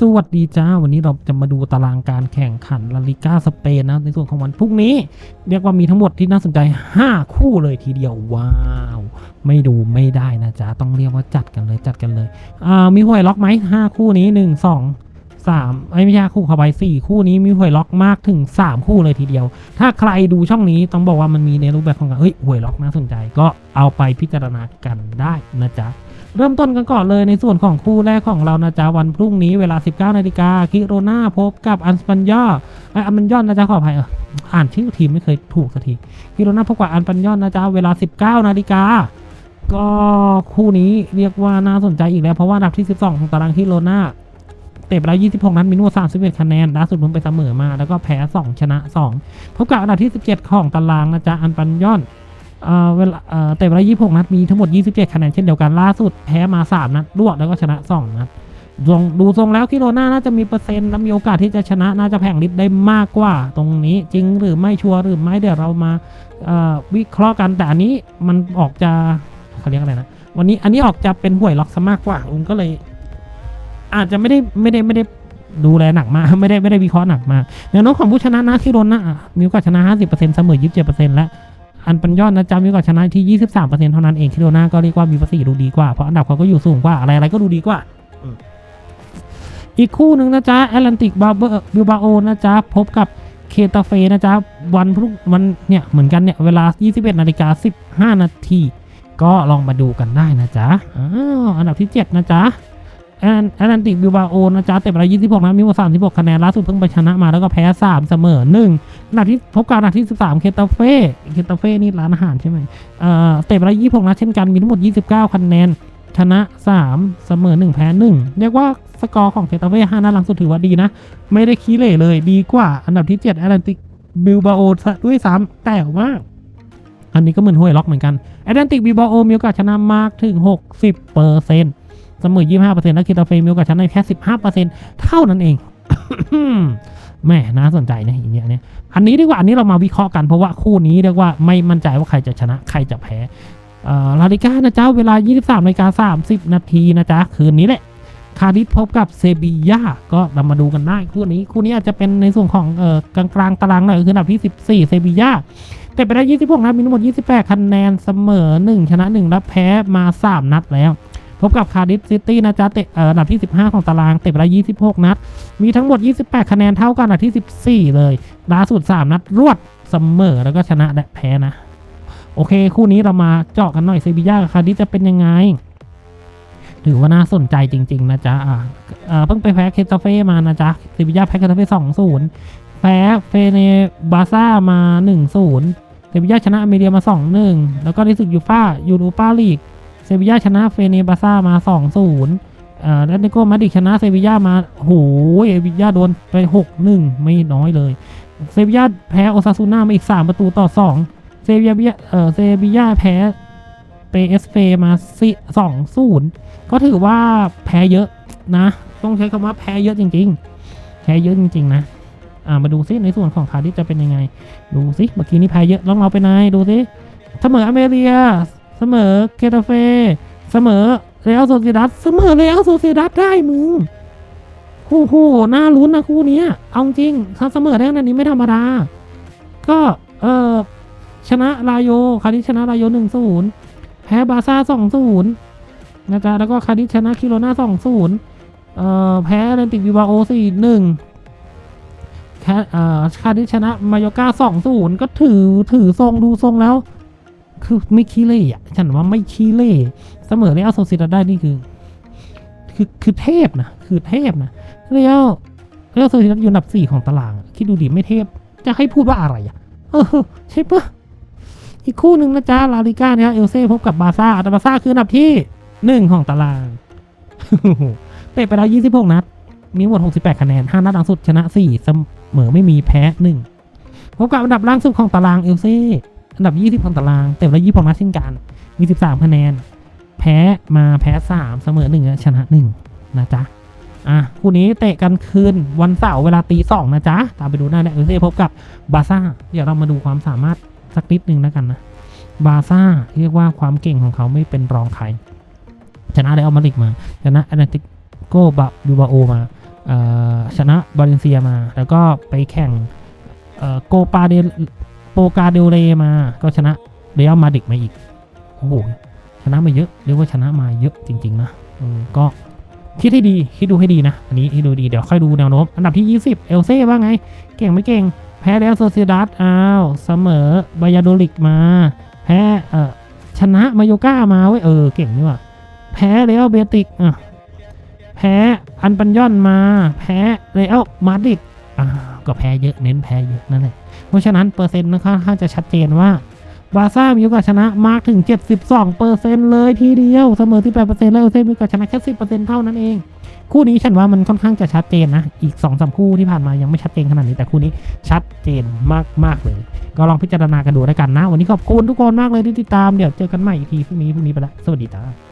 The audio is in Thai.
สวัสดีจ้า วันนี้เราจะมาดูตารางการแข่งขันลาลิก้าสเปนนะ ในส่วนของวันพรุ่งนี้ เรียกว่ามีทั้งหมดที่น่าสนใจ 5 คู่เลยทีเดียว ว้าว ไม่ดูไม่ได้นะจ๊ะ ต้องเรียกว่าจัดกันเลยจัดกันเลยอ่ามีหวยล็อกไหม5 คู่นี้ 1 2 3ไอ้ไม่ใช่คู่เข้าไป4คู่นี้มีหวยล็อกมากถึง 3 คู่เลยทีเดียว ถ้าใครดูช่องนี้ต้องบอกว่ามันมีในรูปแบบของการเฮ้ยหวยล็อกน่าสนใจก็เอาไปพิจารณากันได้นะจ๊ะ เริ่มต้นกันก่อนเลยในส่วนของคู่แรกของเรานะจ๊ะวันพรุ่งนี้เวลา 19นาฬิกาคิโรนาพบกับอันสปันยอไออันปันยอนนะจ๊ะขออภัยเอออ่านชื่อทีมไม่เคยถูกสักทีคิโรนาพบกับอันปันยอนนะจ๊ะเวลา 19นาฬิกาก็คู่นี้เรียกว่าน่าสนใจอีกแล้วเพราะว่าอันดับที่ 12 ของตารางคิโรนาเตะไปแล้ว 26 นัดมีนวด31คะแนนล่าสุดเพิ่งไปเสมอมา แล้วก็แพ้ 2 ชนะ 2 พบกับอันดับที่ 17 ของตารางนะจ๊ะอันปันยอน เออเวลาเอ่อเตะไปแล้ว26 นัด มีทั้งหมด 27 คะแนน เช่นเดียวกัน ล่าสุดแพ้มา 3 นัด รวด แล้วก็ชนะ 2 นัดลองดูทรงแล้วคิโรน่าน่าจะมีเปอร์เซ็นต์และมีโอกาสที่จะชนะ น่าจะแผงลิ์ได้มากกว่า ตรงนี้จริงหรือไม่ชัวร์หรือไม่เดี๋ยวเรามาวิเคราะห์กัน แต่อันนี้มันออกจะเขาเรียกอะไรนะ วันนี้อันนี้ออกจะเป็นห่วยล็อกซะมากกว่าผมก็เลย อาจจะไม่ได้ไม่ได้ไม่ได้ดูแลหนักมากไม่ได้ไม่ได้วิเคราะห์หนักมากแนวโน้มของผู้ชนะนะคิโรน่ามีโอกาสชนะ 50%เสมอ 27%และ อันปันยอดนะจ๊ะมีโอกาสชนะที่ 23%เท่านั้นเองคิโรนาก็เรียกว่ามีภาษีดูดีกว่า เพราะอันดับเขาก็อยู่สูงกว่า อะไรอะไรก็ดูดีกว่าอืมอีกคู่หนึ่งนะจ๊ะแอตแลนติกบาเบอร์บิลบาโอนะจ๊ะ พบกับเคตาเฟนะจ๊ะ วันพรุ่งวันเนี่ยเหมือนกันเนี่ย เวลา 21นาฬิกา15 นาที ก็ลองมาดูกันได้นะจ๊ะอ้าวอันดับที่ 7 นะจ๊ะ แอนแอตแลนติกบิลบาโอนะจ๊ะเตะไปแล้ว26นัดมีหมด36คะแนนล่าสุดเพิ่งไปชนะมาแล้วก็แพ้3เสมอ1อันดับที่พบกับอันดับที่13เคตาเฟ่เคตาเฟ่นี่ร้านอาหารใช่ไหมเอ่อเตะไปแล้ว26นัดเช่นกันมีทั้งหมด29คะแนนชนะ3เสมอ1แพ้1เรียกว่าสกอร์ของเคตาเฟ่5นัดหลังสุดถือว่าดีนะ ไม่ได้ขี้เหร่เลยดีกว่า อันดับที่7แอตแลนติกบิลบาโอด้วยซ้ำแต่ว่าอันนี้ก็เหมือนห้วยล็อกเหมือนกันแอตแลนติกบิลบาโอมีโอกาสชนะมากถึง 60เปอร์เซ็นต์ เสมอ 25%แล้วเคตาเฟมีโอกาสชนะแค่ 15%เท่านั้นเองแม่น่าสนใจนะอย่างเงี้ยเนี่ยอันนี้ดีกว่าอันนี้เรามาวิเคราะห์กันเพราะว่าคู่นี้เรียกว่าไม่มั่นใจว่าใครจะชนะใครจะแพ้ลาลิก้านะจ๊ะเวลา 23นาฬิกา30 นาทีนะจ๊ะคืนนี้แหละคาดิสพบกับเซบียาก็เรามาดูกันได้คู่นี้คู่นี้อาจจะเป็นในส่วนของเอ่อกลางกลางๆตารางหน่อยคืออันดับที่ 14เซบียาแต่ไปได้ 26 นัดมีทั้งหมด 28 คะแนนเสมอ 1 ชนะ 1 และแพ้มา 3 นัดแล้ว พบกับคาดิสซิตี้นะจ๊ะเตะเอ่ออันดับที่ 15 ของตารางเตะไปแล้ว26 นัด มีทั้งหมด 28 คะแนนเท่ากันอันดับที่ 14 เลยล่าสุด 3 นัดรวดเสมอแล้วก็ชนะและแพ้นะ โอเค คู่นี้เรามาเจาะกันหน่อยเซบีย่ากับคาดิสจะเป็นยังไง ถือว่าน่าสนใจจริง ๆ นะจ๊ะอ่าเพิ่งไปแพ้เคตาเฟ่มานะจ๊ะเซบีย่าแพ้เคตาเฟ่2-0แพ้เฟเนบาซ่ามา1-0เซบีย่าชนะอเมเรียมา 2-1 แล้วก็ในศึกยูฟ่ายูโรปาลีก บีย่าชนะเฟเนบาซ่ามา2-0อ่าแล้วนิโก้มาดิชนะเซบีย่ามาโหเอบิย่าโดนไป 6-1 ไม่น้อยเลย เซบีย่าแพ้โอซาซูน่ามาอีก 3 ประตูต่อ 2 เซบีย่าเอ่อเซบีย่าแพ้เปเอสเฟมาสองศูนย์ก็ถือว่าแพ้เยอะนะ ต้องใช้คำว่าแพ้เยอะจริง ๆ แพ้เยอะจริง ๆ นะอ่ามาดูซิในส่วนของคาร์ดิสจะเป็นยังไง ดูซิเมื่อกี้นี้แพ้เยอะลองเราไปไหนดูซิเสมออเมเรีย เสมอเคตาเฟ เสมอเรอัลโซเซดัสเสมอเรอัลโซเซดัสได้มึง คู่คู่น่าลุ้นนะคู่นี้เอาจริงถ้าเสมอได้ขนาดนี้ไม่ธรรมดา ก็เออชนะลาโยคาริชนะลาโยหนึ่งศูนย์แพ้บาซ่าสองศูนย์นะจ๊ะแล้วก็คาริชนะคิโรนาสองศูนย์เอ่อแพ้แอตแลนติกบิวาโอสี่หนึ่งแค่เอ่อคาริชนะมายอก้าสองศูนย์ก็ถือถือทรงดูทรงแล้ว คือไม่ขี้เล่อะฉันว่าไม่ขี้เล่เสมอเรียลโซซิดาได้นี่คือ คือคือเทพนะคือเทพนะเรียลเรียลโซซิดาอยู่อันดับสี่ของตารางคิดดูดิไม่เทพ จะให้พูดว่าอะไรอะ เออใช่ปะอีกคู่หนึ่งนะจ๊ะลาลิก้าเนี่ยเอลเซ่พบกับบาซ่าแต่บาซ่าคืออันดับที่หนึ่งของตารางเตะไปแล้วยี่สิบหกนัด มีหมดหกสิบแปดคะแนนห้านัดหลังสุดชนะสี่เสมอไม่มีแพ้หนึ่งพบกับอันดับล่างสุดของตารางเอลเซ่ อันดับยี่สิบของตารางเตะไปแล้วยี่สิบหกนัดเช่นกันมีสิบสามคะแนน แพ้มาแพ้สามเสมอหนึ่งชนะหนึ่งนะจ๊ะอะคู่นี้เตะกันคืนวันเสาร์เวลาตีสองนะจ๊ะ ตามไปดูหน้าได้เอลเซ่พบกับบาซ่า เดี๋ยวเรามาดูความสามารถสักนิดนึงแล้วกันนะ บาซ่าเรียกว่าความเก่งของเขาไม่เป็นรองใคร ชนะไดอัลมาริกมา ชนะแอตเลติโกบาบิบาโอมาอ่อชนะบาเลนเซียมา แล้วก็ไปแข่งอ่อโกปาเด โปกาเดลเรมา ก็ชนะเรอัลมาดริดมาอีกโอ้โหชนะมาเยอะเรียกว่าชนะมาเยอะจริง ๆ นะก็คิดให้ดีคิดดูให้ดีนะ อันนี้คิดดูดีเดี๋ยวค่อยดูแนวโน้มอันดับที่ 20 เอลเซ่ว่าไง เก่งไม่เก่ง แพ้แล้วโซเซียดัสอ้าวเสมอบายาโดลิกมา แพ้เอ่อชนะมาโยก้ามาเว้ยเออเก่งนี่ว่ะแพ้เรอัลเบติกอะแพ้อันปันยอนมา แพ้เรอัลมาดริดอ่า ก็แพ้เยอะเน้นแพ้เยอะนั่นแหละเพราะฉะนั้นเปอร์เซ็นต์นะค่อนข้างจะชัดเจนว่าบาซ่ามีโอกาสชนะมากถึง 72เปอร์เซ็นต์เลยทีเดียวเสมอที่8เปอร์เซ็นต์แล้วเอเซ่มีโอกาสชนะแค่10เปอร์เซ็นต์เท่านั้นเอง คู่นี้ฉันว่ามันค่อนข้างจะชัดเจนนะ อีก2อสคู่ที่ผ่านมายังไม่ชัดเจนขนาดนี้แต่คู่นี้ชัดเจนมากๆเลย ก็ลองพิจารณากันดูแล้วกันนะ วันนี้ขอบคุณทุกคนมากเลยที่ติดตามเดี๋ยวเจอกันใหม่อีกทีพรุ่งนี้พรุ่งนี้ไปละสวัสดีจ้า